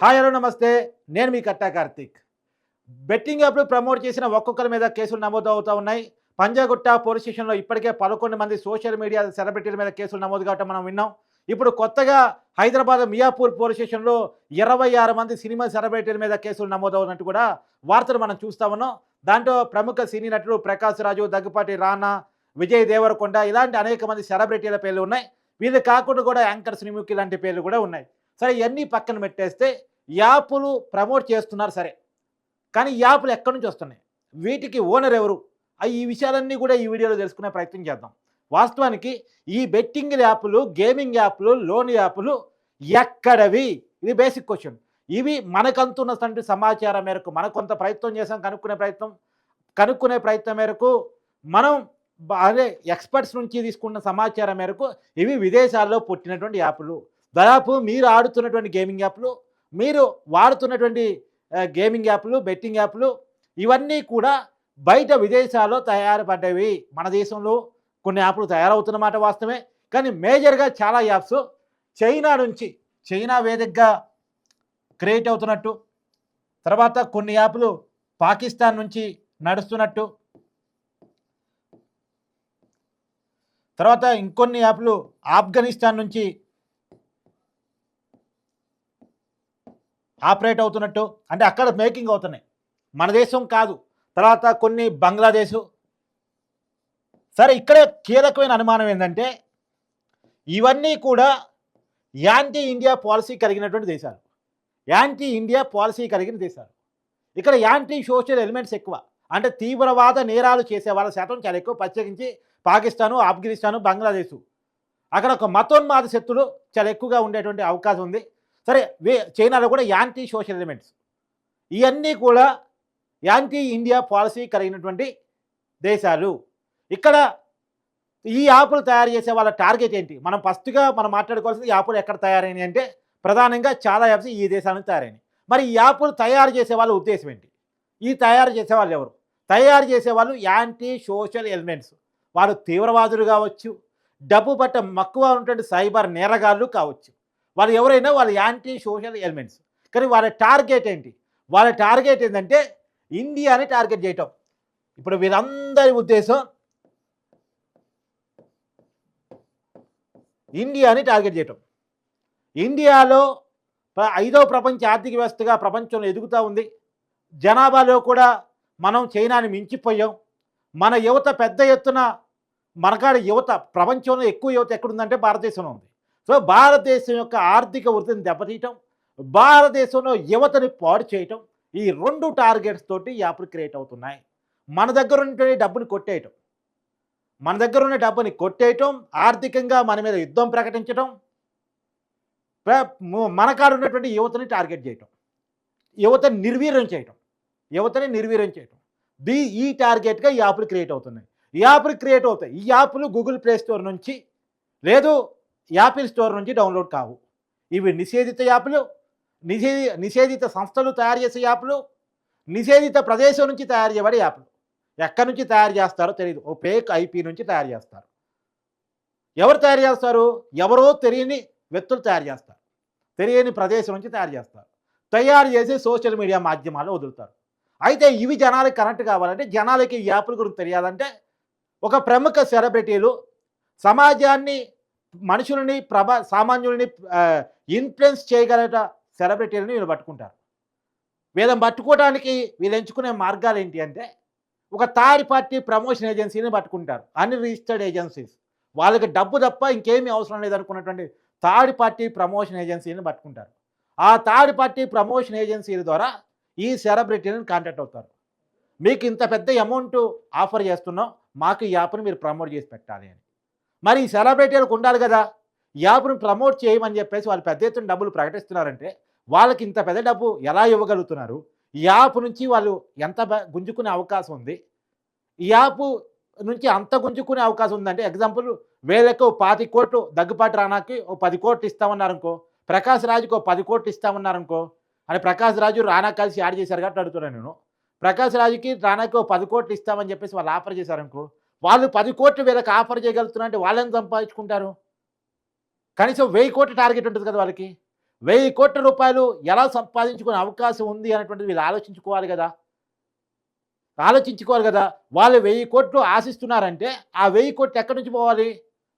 Hi hello నమస్తే. నేను మీ కట్టా కార్తిక్. బెట్టింగ్ యాప్లు ప్రమోట్ చేసిన ఒక్కొక్కరి మీద కేసులు నమోదు అవుతూ ఉన్నాయి. పంజాగుట్ట పోలీస్ స్టేషన్లో ఇప్పటికే పదకొండు మంది సోషల్ మీడియా సెలబ్రిటీల మీద కేసులు నమోదు కావటం మనం విన్నాం. ఇప్పుడు కొత్తగా హైదరాబాద్ మియాపూర్ పోలీస్ స్టేషన్లో ఇరవై ఆరు మంది సినిమా సెలబ్రిటీల మీద కేసులు నమోదవుతున్నట్టు కూడా వార్తలు మనం చూస్తా ఉన్నాం. దాంట్లో ప్రముఖ సినీ నటుడు ప్రకాష్ రాజు దగ్గుపాటి రానా విజయ్ దేవరకొండ ఇలాంటి అనేక మంది సెలబ్రిటీల పేర్లు ఉన్నాయి. వీళ్ళు కాకుండా కూడా యాంకర్ శ్రీముఖి లాంటి పేర్లు కూడా ఉన్నాయి. సరే ఇవన్నీ పక్కన పెట్టేస్తే యాప్లు ప్రమోట్ చేస్తున్నారు సరే. కానీ యాప్లు ఎక్కడి నుంచి వస్తున్నాయి? వీటికి ఓనర్ ఎవరు? అవి ఈ విషయాలన్నీ కూడా ఈ వీడియోలో తెలుసుకునే ప్రయత్నం చేద్దాం. వాస్తవానికి ఈ బెట్టింగ్ యాప్లు గేమింగ్ యాప్లు లోన్ యాప్లు ఎక్కడవి? ఇది బేసిక్ క్వశ్చన్. ఇవి మనకంతున్నటువంటి సమాచారం మేరకు మనం కొంత ప్రయత్నం చేసాం కనుక్కునే ప్రయత్నం కనుక్కునే ప్రయత్నం మేరకు మనం అదే ఎక్స్పర్ట్స్ నుంచి తీసుకున్న సమాచారం మేరకు ఇవి విదేశాల్లో పుట్టినటువంటి యాప్లు. దాదాపు మీరు ఆడుతున్నటువంటి గేమింగ్ యాప్లు మీరు వాడుతున్నటువంటి గేమింగ్ యాప్లు బెట్టింగ్ యాప్లు ఇవన్నీ కూడా బయట విదేశాల్లో తయారుపడ్డవి. మన దేశంలో కొన్ని యాప్లు తయారవుతున్నమాట వాస్తవమే. కానీ మేజర్గా చాలా యాప్స్ చైనా నుంచి చైనా వేదికగా క్రియేట్ అవుతున్నట్టు తర్వాత కొన్ని యాప్లు పాకిస్తాన్ నుంచి నడుస్తున్నట్టు తర్వాత ఇంకొన్ని యాప్లు ఆఫ్ఘనిస్తాన్ నుంచి ఆపరేట్ అవుతున్నట్టు అంటే అక్కడ మేకింగ్ అవుతున్నాయి. మన దేశం కాదు. తర్వాత కొన్ని బంగ్లాదేశ్. సరే ఇక్కడ కీలకమైన అనుమానం ఏంటంటే ఇవన్నీ కూడా యాంటీ ఇండియా పాలసీ కలిగినటువంటి దేశాలు. యాంటీ ఇండియా పాలసీ కలిగిన దేశాలు. ఇక్కడ యాంటీ సోషల్ ఎలిమెంట్స్ ఎక్కువ. అంటే తీవ్రవాద నేరాలు చేసే వాళ్ళ శాతం చాలా ఎక్కువ. ప్రత్యేకించి పాకిస్తాను ఆఫ్ఘనిస్తాను బంగ్లాదేశ్. అక్కడ ఒక మతోన్మాద శక్తులు చాలా ఎక్కువగా ఉండేటువంటి అవకాశం ఉంది. సరే వే చైనాలో కూడా యాంటీ సోషల్ ఎలిమెంట్స్. ఇవన్నీ కూడా యాంటీ ఇండియా పాలసీ కలిగినటువంటి దేశాలు. ఇక్కడ ఈ యాప్లు తయారు చేసే వాళ్ళ టార్గెట్ ఏంటి? మనం ఫస్ట్గా మనం మాట్లాడుకోవాల్సింది యాప్లు ఎక్కడ తయారైనాయి అంటే ప్రధానంగా చాలా యాప్స్ ఈ దేశాలను తయారైనాయి. మరి ఈ యాప్లు తయారు చేసే వాళ్ళ ఉద్దేశం ఏంటి? ఈ తయారు చేసే వాళ్ళు ఎవరు? తయారు చేసే వాళ్ళు యాంటీ సోషల్ ఎలిమెంట్స్. వారు తీవ్రవాదులు కావచ్చు డబ్బు పట్ట మక్కువ ఉన్నటువంటి సైబర్ నేరగాళ్ళు కావచ్చు. వాళ్ళు ఎవరైనా వాళ్ళ యాంటీ సోషల్ ఎలిమెంట్స్. కానీ వాళ్ళ టార్గెట్ ఏంటి? వాళ్ళ టార్గెట్ ఏంటంటే ఇండియాని టార్గెట్ చేయటం. ఇప్పుడు వీరందరి ఉద్దేశం ఇండియాని టార్గెట్ చేయటం. ఇండియాలో ఐదో ప్రపంచ ఆర్థిక వ్యవస్థగా ప్రపంచంలో ఎదుగుతూ ఉంది. జనాభాలో కూడా మనం చైనాని మించిపోయాం. మన యువత పెద్ద ఎత్తున మనకాడ యువత ప్రపంచంలో ఎక్కువ యువత ఎక్కడుందంటే భారతదేశంలో ఉంది. సో భారతదేశం యొక్క ఆర్థిక వృద్ధిని దెబ్బతీయటం భారతదేశంలో యువతని పాడు చేయటం ఈ రెండు టార్గెట్స్ తోటి యాప్లు క్రియేట్ అవుతున్నాయి. మన దగ్గర ఉన్నటువంటి డబ్బుని కొట్టేయటం మన దగ్గర ఉన్న డబ్బుని కొట్టేయటం ఆర్థికంగా మన మీద యుద్ధం ప్రకటించటం మన కాడ ఉన్నటువంటి యువతని టార్గెట్ చేయటం యువతని నిర్వీర్యం చేయటం యువతని నిర్వీర్యం చేయటం. దీ ఈ టార్గెట్గా ఈ యాప్లు క్రియేట్ అవుతున్నాయి. ఈ యాప్లు క్రియేట్ అవుతాయి. ఈ యాప్లు గూగుల్ ప్లే స్టోర్ నుంచి లేదు యాపిల్ స్టోర్ నుంచి డౌన్లోడ్ కావు. ఇవి నిషేధిత యాప్లు నిషేధి నిషేధిత సంస్థలు తయారు చేసే యాప్లు నిషేధిత ప్రదేశం నుంచి తయారు చేయబడే యాప్లు. ఎక్కడి నుంచి తయారు చేస్తారో తెలియదు ఓ పేక్ ఐపీ నుంచి తయారు చేస్తారు. ఎవరు తయారు చేస్తారు? ఎవరో తెలియని వ్యక్తులు తయారు చేస్తారు. తెలియని ప్రదేశం నుంచి తయారు చేస్తారు. తయారు చేసి సోషల్ మీడియా మాధ్యమాల్లో వదులుతారు. అయితే ఇవి జనాలకి కనెక్ట్ కావాలంటే జనాలకి ఈ యాప్ల గురించి తెలియాలంటే ఒక ప్రముఖ సెలబ్రిటీలు సమాజాన్ని మనుషులని ప్రభా సామాన్యుల్ని ఇన్ఫ్లుయెన్స్ చేయగలట సెలబ్రిటీలని వీళ్ళు పట్టుకుంటారు. వీళ్ళని పట్టుకోవడానికి వీళ్ళు ఎంచుకునే మార్గాలు ఏంటి అంటే ఒక థర్డ్ పార్టీ ప్రమోషన్ ఏజెన్సీని పట్టుకుంటారు. అన్ని రిజిస్టర్డ్ ఏజెన్సీస్. వాళ్ళకి డబ్బు తప్ప ఇంకేమీ అవసరం లేదనుకున్నటువంటి థర్డ్ పార్టీ ప్రమోషన్ ఏజెన్సీని పట్టుకుంటారు. ఆ థర్డ్ పార్టీ ప్రమోషన్ ఏజెన్సీల ద్వారా ఈ సెలబ్రిటీలను కాంటాక్ట్ అవుతారు. మీకు ఇంత పెద్ద అమౌంట్ ఆఫర్ చేస్తున్నాం మాకు ఈ యాప్ని మీరు ప్రమోట్ చేసి పెట్టాలి అని. మరి ఈ సెలబ్రిటీలకు ఉండాలి కదా. ఈ యాప్ను ప్రమోట్ చేయమని చెప్పేసి వాళ్ళు పెద్ద ఎత్తున డబ్బులు ప్రకటిస్తున్నారంటే వాళ్ళకి ఇంత పెద్ద డబ్బు ఎలా ఇవ్వగలుగుతున్నారు? ఈ యాప్ నుంచి వాళ్ళు ఎంత గుంజుకునే అవకాశం ఉంది? ఈ యాప్ నుంచి అంత గుంజుకునే అవకాశం ఉందంటే ఎగ్జాంపుల్ వేలకు పాతి కోట్లు దగ్గుపాటి రానాకి ఓ పది కోట్లు ఇస్తామన్నారు అనుకో రాజుకి ఓ పది కోట్లు ఇస్తామన్నారు అనుకో అని ప్రకాశ్ రాజు రానా కలిసి యాడ్ చేశారు కాబట్టి అడుగుతున్నాను నేను. ప్రకాశ్ రాజుకి రానాకి ఓ పది కోట్లు ఇస్తామని చెప్పేసి వాళ్ళు ఆఫర్ చేశారనుకో వాళ్ళు పది కోట్లు వీళ్ళకి ఆఫర్ చేయగలుగుతున్నారంటే వాళ్ళని సంపాదించుకుంటారు? కనీసం వెయ్యి కోట్ల టార్గెట్ ఉంటుంది కదా వాళ్ళకి. వెయ్యి కోట్ల రూపాయలు ఎలా సంపాదించుకునే అవకాశం ఉంది అనేటువంటిది వీళ్ళు ఆలోచించుకోవాలి కదా. ఆలోచించుకోవాలి కదా. వాళ్ళు వెయ్యి కోట్లు ఆశిస్తున్నారంటే ఆ వెయ్యి కోట్లు ఎక్కడి నుంచి పోవాలి?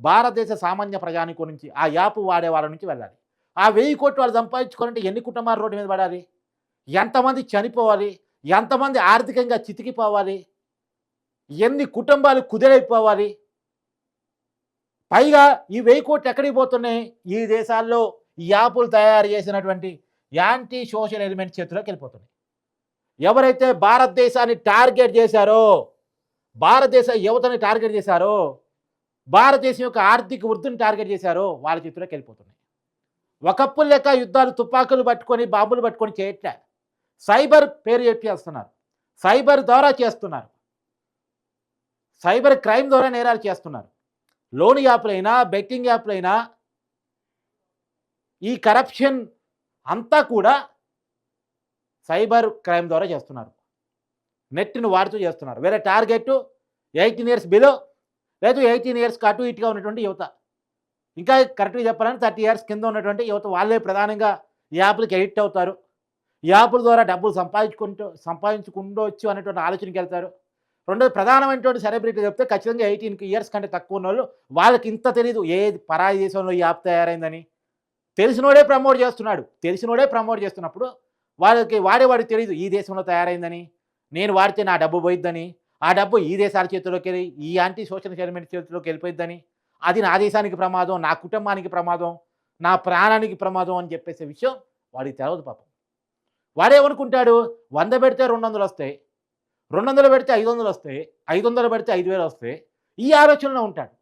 భారతదేశ సామాన్య ప్రజానికం నుంచి ఆ యాప్ వాడే వాళ్ళ నుంచి వెళ్ళాలి. ఆ వెయ్యి కోట్లు వాళ్ళు సంపాదించుకోవాలంటే ఎన్ని కుటుంబాలు రోడ్డు మీద పడాలి? ఎంతమంది చనిపోవాలి? ఎంతమంది ఆర్థికంగా చితికిపోవాలి? ఎన్ని కుటుంబాలు కుదిరైపోవాలి పైగా ఈ వెయ్యి కోట్లు ఎక్కడికి పోతున్నాయి? ఈ దేశాల్లో ఈ యాపులు తయారు చేసినటువంటి యాంటీ సోషల్ ఎలిమెంట్ చేతిలోకి వెళ్ళిపోతున్నాయి. ఎవరైతే భారతదేశాన్ని టార్గెట్ చేశారో భారతదేశ యువతని టార్గెట్ చేశారో భారతదేశం యొక్క ఆర్థిక వృద్ధిని టార్గెట్ చేశారో వాళ్ళ చేతిలోకి వెళ్ళిపోతున్నాయి. ఒకప్పుడు లెక్క యుద్ధాలు తుపాకులు పట్టుకొని బాంబులు పట్టుకొని చేయట్లే. సైబర్ పేరు చెప్పి చేస్తున్నారు సైబర్ ద్వారా చేస్తున్నారు. సైబర్ క్రైమ్ ద్వారా నేరాలు చేస్తున్నారు. లోన్ యాప్లైనా బెట్టింగ్ యాప్లైనా ఈ కరప్షన్ అంతా కూడా సైబర్ క్రైమ్ ద్వారా చేస్తున్నారు. నెట్ను వాడుతూ చేస్తున్నారు. వేరే టార్గెట్ ఎయిటీన్ ఇయర్స్ బిలో లేదు ఎయిటీన్ ఇయర్స్ అటు ఇటుగా ఉన్నటువంటి యువత. ఇంకా కరెక్ట్గా చెప్పాలంటే థర్టీ ఇయర్స్ కింద ఉన్నటువంటి యువత వాళ్ళే ప్రధానంగా ఈ యాప్లకి ఎడిక్ట్ అవుతారు. ఈ యాప్ల ద్వారా డబ్బులు సంపాదించుకుంటూ సంపాదించుకుండొచ్చు అనేటువంటి ఆలోచనకి వెళ్తారు. రెండోది ప్రధానమైనటువంటి సెలబ్రిటీ చెప్తే ఖచ్చితంగా ఎయిటీన్ ఇయర్స్ కంటే తక్కువ ఉన్న వాళ్ళు వాళ్ళకి ఇంత తెలియదు ఏ పరాయి దేశంలో ఈ యాప్ తయారైందని. తెలిసినోడే ప్రమోట్ చేస్తున్నాడు. తెలిసినోడే ప్రమోట్ చేస్తున్నప్పుడు వాళ్ళకి వాడేవాడికి తెలియదు ఈ దేశంలో తయారైందని. నేను వాడితే నా డబ్బు పోయిద్దని. ఆ డబ్బు ఈ దేశాల చేతిలోకి వెళ్ళి ఈ యాంటీ సోషల్ సెటిల్మెంట్ చేతిలోకి వెళ్ళిపోయిద్దని. అది నా దేశానికి ప్రమాదం నా కుటుంబానికి ప్రమాదం నా ప్రాణానికి ప్రమాదం అని చెప్పేసే విషయం వాడికి తెలవదు పాపం. వాడేమనుకుంటాడు? వంద పెడితే రెండు వందలు వస్తాయి. రెండు వందలు పెడితే ఐదు వందలు వస్తాయి ఐదు వందలు పెడితే ఐదు వేలు వస్తాయి ఈ ఆలోచనలో ఉంటాడు.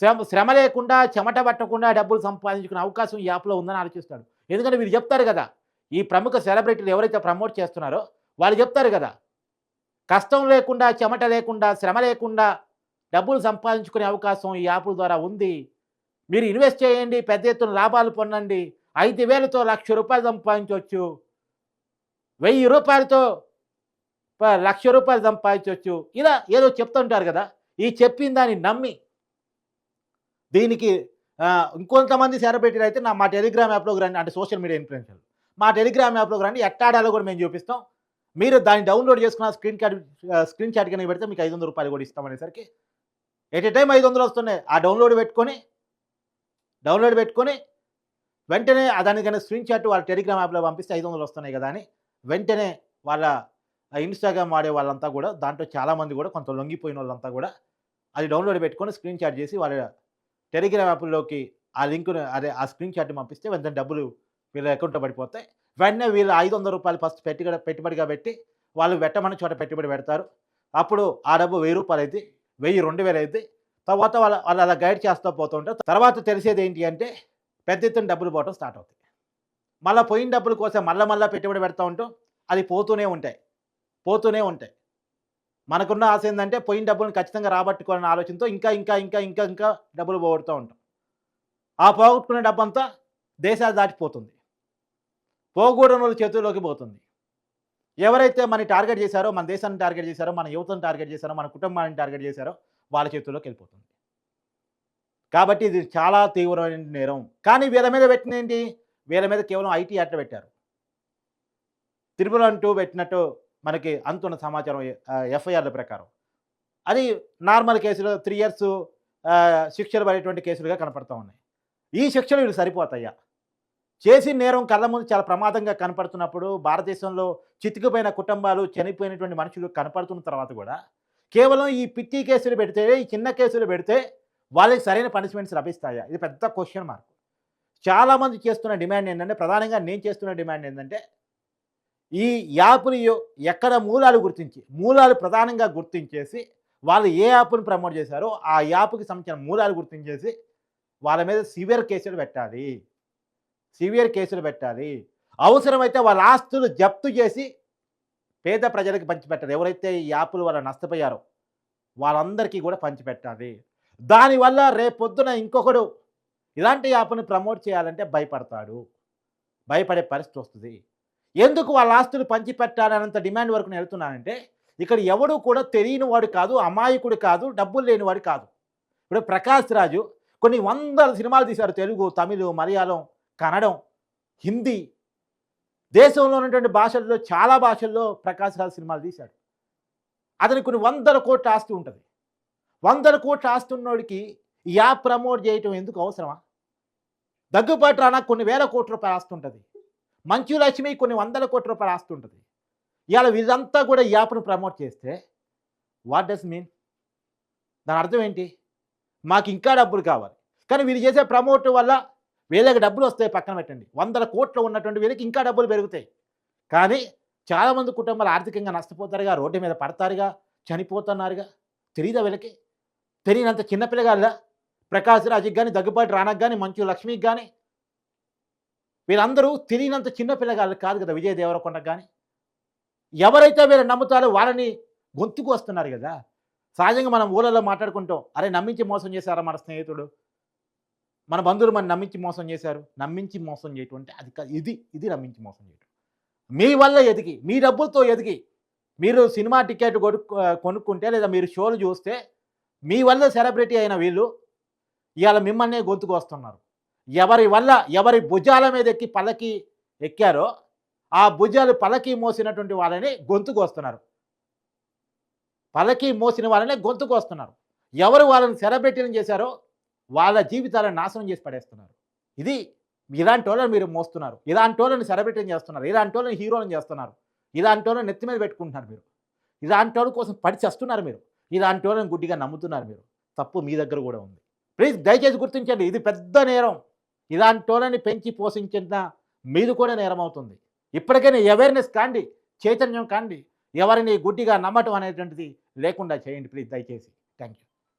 శ్రమ శ్రమ లేకుండా చెమట పట్టకుండా డబ్బులు సంపాదించుకునే అవకాశం ఈ యాప్లో ఉందని ఆలోచిస్తాడు. ఎందుకంటే వీరు చెప్తారు కదా ఈ ప్రముఖ సెలబ్రిటీలు ఎవరైతే ప్రమోట్ చేస్తున్నారో వాళ్ళు చెప్తారు కదా కష్టం లేకుండా చెమట లేకుండా శ్రమ లేకుండా డబ్బులు సంపాదించుకునే అవకాశం ఈ యాప్ల ద్వారా ఉంది. మీరు ఇన్వెస్ట్ చేయండి పెద్ద ఎత్తున లాభాలు పొందండి. ఐదు వేలతో లక్ష రూపాయలు సంపాదించవచ్చు. వెయ్యి రూపాయలతో లక్ష రూపాయలు సంపాదించవచ్చు ఇలా ఏదో చెప్తుంటారు కదా. ఈ చెప్పిన దాన్ని నమ్మి దీనికి ఇంకొంతమంది సెలబ్రిటీలు అయితే నా మా టెలిగ్రామ్ యాప్లోకి రండి. అంటే సోషల్ మీడియా ఇన్ఫ్లుయెన్సర్ మా టెలిగ్రామ్ యాప్లోకి రండి. ఎట్టాడాలో కూడా మేము చూపిస్తాం. మీరు దాన్ని డౌన్లోడ్ చేసుకున్న స్క్రీన్ కార్డ్ స్క్రీన్ షాట్ కనుక పెడితే మీకు ఐదు వందల రూపాయలు కూడా ఇస్తాం అనేసరికి ఎట్ ఏ టైం ఐదు వందలు వస్తున్నాయి. ఆ డౌన్లోడ్ పెట్టుకొని డౌన్లోడ్ పెట్టుకొని వెంటనే దానికైనా స్క్రీన్ షాట్ వాళ్ళ టెలిగ్రామ్ యాప్లో పంపిస్తే ఐదు వందలు వస్తున్నాయి కదా అని వెంటనే వాళ్ళ ఇన్స్టాగ్రామ్ వాడే వాళ్ళంతా కూడా దాంట్లో చాలామంది కూడా కొంత లొంగిపోయిన వాళ్ళంతా కూడా అది డౌన్లోడ్ పెట్టుకొని స్క్రీన్ షాట్ చేసి వాళ్ళ టెలిగ్రామ్ యాప్లోకి ఆ లింక్ను అదే ఆ స్క్రీన్ షాట్ పంపిస్తే వెంటనే డబ్బులు వీళ్ళ అకౌంట్లో పడిపోతాయి. వెంటనే వీళ్ళు ఐదు వందల రూపాయలు ఫస్ట్ పెట్టుబడి పెట్టుబడిగా పెట్టి వాళ్ళు పెట్టమని చోట పెట్టుబడి పెడతారు. అప్పుడు ఆ డబ్బు వెయ్యి రూపాయలు అయితే వెయ్యి రెండు వేలు అయితే తర్వాత వాళ్ళ వాళ్ళు అలా గైడ్ చేస్తూ పోతుంటారు తర్వాత తెలిసేది ఏంటి అంటే పెద్ద ఎత్తున డబ్బులు పోవటం స్టార్ట్ అవుతాయి. మళ్ళీ పోయిన డబ్బుల కోసం మళ్ళీ మళ్ళీ పెట్టుబడి పెడతా ఉంటాం అది పోతూనే ఉంటాయి. పోతూనే ఉంటాయి. మనకున్న ఆశ ఏంటంటే పోయిన డబ్బులను ఖచ్చితంగా రాబట్టుకోవాలనే ఆలోచనతో ఇంకా ఇంకా ఇంకా ఇంకా ఇంకా డబ్బులు పోగొడుతూ ఉంటాం. ఆ పోగొట్టుకునే డబ్బంతా దేశాలు దాటిపోతుంది. పోగూడని వాళ్ళ చేతుల్లోకి పోతుంది. ఎవరైతే మన టార్గెట్ చేశారో మన దేశాన్ని టార్గెట్ చేశారో మన యువతను టార్గెట్ చేశారో మన కుటుంబాన్ని టార్గెట్ చేశారో వాళ్ళ చేతుల్లోకి వెళ్ళిపోతుంది. కాబట్టి ఇది చాలా తీవ్రమైన నేరం. కానీ వీళ్ళ మీద పెట్టిన ఏంటి వీళ్ళ మీద కేవలం ఐటీ యాక్ట్ పెట్టారు. తిరుమల అంటూ పెట్టినట్టు మనకి అంతున్న సమాచారం ఎఫ్ఐఆర్ల ప్రకారం. అది నార్మల్ కేసులు త్రీ ఇయర్స్ శిక్షలు పడేటువంటి కేసులుగా కనపడుతూ ఉన్నాయి. ఈ శిక్షలు వీళ్ళు సరిపోతాయా? చేసి నేరం కళ్ళ ముందు చాలా ప్రమాదంగా కనపడుతున్నప్పుడు భారతదేశంలో చితికిపోయిన కుటుంబాలు చనిపోయినటువంటి మనుషులు కనపడుతున్న తర్వాత కూడా కేవలం ఈ పిట్టి కేసులు పెడితే ఈ చిన్న కేసులు పెడితే వాళ్ళకి సరైన పనిష్మెంట్స్ లభిస్తాయా? ఇది పెద్ద క్వశ్చన్ మార్క్. చాలామంది చేస్తున్న డిమాండ్ ఏంటంటే ప్రధానంగా నేను చేస్తున్న డిమాండ్ ఏంటంటే ఈ యాప్ని యో- ఎక్కడ మూలాలు గుర్తించి మూలాలు ప్రధానంగా గుర్తించేసి వాళ్ళు ఏ యాప్ని ప్రమోట్ చేశారో ఆ యాప్కి సంబంధించిన మూలాలు గుర్తించేసి వాళ్ళ మీద సివియర్ కేసులు పెట్టాలి. సివియర్ కేసులు పెట్టాలి. అవసరమైతే వాళ్ళ ఆస్తులు జప్తు చేసి పేద ప్రజలకు పంచిపెట్టాలి. ఎవరైతే ఈ యాప్లు వాళ్ళు నష్టపోయారో వాళ్ళందరికీ కూడా పంచిపెట్టాలి. దానివల్ల రేపొద్దున ఇంకొకడు ఇలాంటి యాప్ని ప్రమోట్ చేయాలంటే భయపడతాడు. భయపడే పరిస్థితి వస్తుంది. ఎందుకు వాళ్ళ ఆస్తులు పంచిపెట్టాలన్నంత డిమాండ్ వరకు నేను వెళ్తున్నానంటే ఇక్కడ ఎవడు కూడా తెలియని వాడు కాదు అమాయకుడు కాదు డబ్బులు లేనివాడు కాదు. ఇప్పుడు ప్రకాష్ రాజు కొన్ని వందల సినిమాలు తీశారు తెలుగు తమిళ మలయాళం కన్నడం హిందీ. దేశంలో ఉన్నటువంటి భాషల్లో చాలా భాషల్లో ప్రకాష్ రాజు సినిమాలు తీశాడు. అతనికి కొన్ని వందల కోట్ల ఆస్తి ఉంటుంది. వందల కోట్ల ఆస్తి ఉన్నోడికి యాప్ ప్రమోట్ చేయటం ఎందుకు అవసరమా? దగ్గుబాటు రానా కొన్ని వేల కోట్ల రూపాయలు ఆస్తి ఉంటుంది. మంచు లక్ష్మి కొన్ని వందల కోట్ల రూపాయలు ఆస్తుంటుంది ఇవాళ వీళ్ళంతా కూడా ఈ యాప్ను ప్రమోట్ చేస్తే వాట్ డస్ మీన్? దాని అర్థం ఏంటి? మాకు ఇంకా డబ్బులు కావాలి. కానీ వీళ్ళు చేసే ప్రమోట్ వల్ల వీళ్ళకి డబ్బులు వస్తాయి పక్కన పెట్టండి. వందల కోట్లు ఉన్నటువంటి వీళ్ళకి ఇంకా డబ్బులు పెరుగుతాయి. కానీ చాలామంది కుటుంబాలు ఆర్థికంగా నష్టపోతారుగా రోడ్డు మీద పడతారుగా చనిపోతున్నారుగా తెలియదా వీళ్ళకి? తెలియనంత చిన్నపిల్లగాళ్ళ ప్రకాశ్ రాజుకి కానీ దగ్గుబాటు రానకు కానీ మంచు లక్ష్మికి కానీ వీళ్ళందరూ తెలియనంత చిన్న పిల్లగాళ్ళు కాదు కదా విజయ దేవరకొండ కానీ ఎవరైతే వీళ్ళు నమ్ముతారో వాళ్ళని గొంతుకు వస్తున్నారు కదా. సహజంగా మనం ఊళ్ళలో మాట్లాడుకుంటాం అరే నమ్మించి మోసం చేశారా మన స్నేహితుడు? మన బంధువులు మన నమ్మించి మోసం చేశారు. నమ్మించి మోసం చేయటం అంటే అది ఇది ఇది నమ్మించి మోసం చేయటం. మీ వల్ల ఎదిగి మీ డబ్బులతో ఎదిగి మీరు సినిమా టికెట్ కొనుక్కు కొనుక్కుంటే లేదా మీరు షోలు చూస్తే మీ వల్ల సెలబ్రిటీ అయిన వీళ్ళు ఇవాళ మిమ్మల్ని గొంతుకు వస్తున్నారు. ఎవరి వల్ల ఎవరి భుజాల మీద ఎక్కి పల్లకి ఎక్కారో ఆ భుజాలు పలకి మోసినటువంటి వాళ్ళని గొంతుకు వస్తున్నారు పల్లకి మోసిన వాళ్ళని గొంతుకు వస్తున్నారు ఎవరు వాళ్ళని సెరబెట్టిన చేశారో వాళ్ళ జీవితాలను నాశనం చేసి పడేస్తున్నారు. ఇది ఇలాంటి వాళ్ళని మీరు మోస్తున్నారు. ఇలాంటి వాళ్ళని సెరబెట్టిన చేస్తున్నారు. ఇలాంటి వాళ్ళని హీరోలను చేస్తున్నారు. ఇలాంటి వాళ్ళని నెత్తి మీద పెట్టుకుంటున్నారు మీరు. ఇలాంటి వాళ్ళ కోసం పడి చేస్తున్నారు మీరు. ఇలాంటి వాళ్ళని గుడ్డిగా నమ్ముతున్నారు మీరు. తప్పు మీ దగ్గర కూడా ఉంది. ప్లీజ్ దయచేసి గుర్తించండి. ఇది పెద్ద నేరం. ఇలాంటి పెంచి పోషించిన మీది కూడా నేరం అవుతుంది ఇప్పటికైనా అవేర్నెస్ కాండి చైతన్యం కాండి ఎవరిని గుడ్డిగా నమ్మటం అనేటువంటిది లేకుండా చేయండి ప్లీజ్ దయచేసి. Thank you